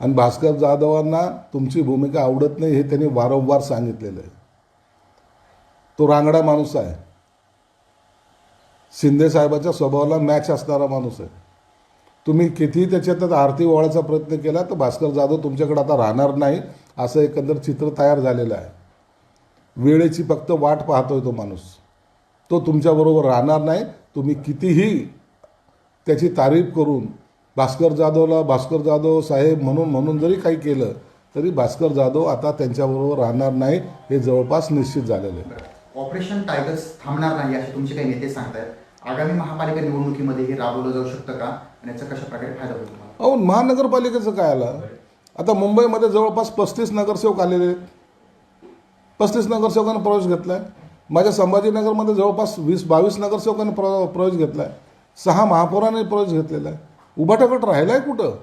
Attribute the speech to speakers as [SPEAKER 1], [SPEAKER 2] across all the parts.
[SPEAKER 1] आणि भास्कर जाधवांना तुमची भूमिका आवडत नाही हे त्यांनी वारंवार सांगितलेलं आहे. तो रांगडा माणूस आहे. शिंदे साहेबाच्या स्वभावाला मॅच असणारा माणूस आहे. तुम्ही कितीही त्याच्यात आरती ओवाळायचा प्रयत्न केला तर भास्कर जाधव तुमच्याकडे आता राहणार नाही असं एकंदर चित्र तयार झालेलं आहे. वेळेची फक्त वाट पाहतोय तो माणूस. तो तुमच्याबरोबर राहणार नाही. तुम्ही कितीही त्याची तारीफ करून भास्कर जाधवला भास्कर जाधव साहेब म्हणून म्हणून जरी काही केलं तरी भास्कर जाधव आता त्यांच्याबरोबर राहणार नाही हे जवळपास निश्चित झालेलं आहे.
[SPEAKER 2] ऑपरेशन टायगर्स थांबणार नाही असे तुमचे काही नेते सांगतायत. आगामी महापालिका निवडणुकीमध्ये हे राबवलं जाऊ शकतं का? आणि याचा कशा प्रकारे फायदा होईल
[SPEAKER 1] अहो महानगरपालिकेचं काय आलं? आता मुंबईमध्ये जवळपास पस्तीस नगरसेवक आलेले आहेत. पस्तीस नगरसेवकांनी प्रवेश घेतला आहे माझ्या संभाजीनगरमध्ये जवळपास वीस बावीस नगरसेवकांनी प्र प्रवेश घेतला आहे सहा महापौरांनी प्रवेश घेतलेला आहे. उभाटा गट राहिला आहे कुठं?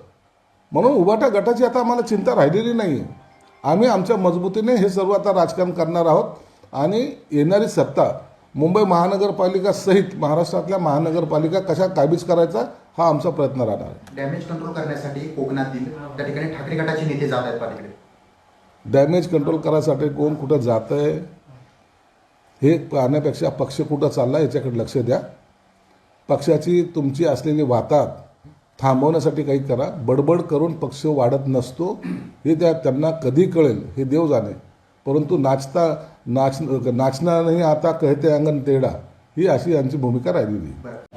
[SPEAKER 1] म्हणून उभाटा गटाची आता आम्हाला चिंता राहिलेली नाही आहे आम्ही आमच्या मजबूतीने हे सर्व आता राजकारण करणार आहोत. आणि येणारी सत्ता मुंबई महानगरपालिका सहित महाराष्ट्रातल्या महानगरपालिका कशा काबीज करायचा हा आमचा प्रयत्न राहणार आहे.
[SPEAKER 2] डॅमेज कंट्रोल करण्यासाठी कोकणातील त्या ठिकाणी ठाकरे गटाचे नेते जात आहेत पलीकडे.
[SPEAKER 1] डॅमेज कंट्रोल करायसाठी कोण कुठं जातं आहे हे पाहण्यापेक्षा पक्ष कुठं चालला याच्याकडे लक्ष द्या. पक्षाची तुमची असलेली वातात थांबवण्यासाठी काही करा. बडबड करून पक्ष वाढत नसतो. हे त्या त्यांना कधी कळेल हे देव जाणे. परंतु नाचता नाच नाचणार नाही आता कहते अंगण तेडा ही अशी यांची भूमिका राहिलेली आहे.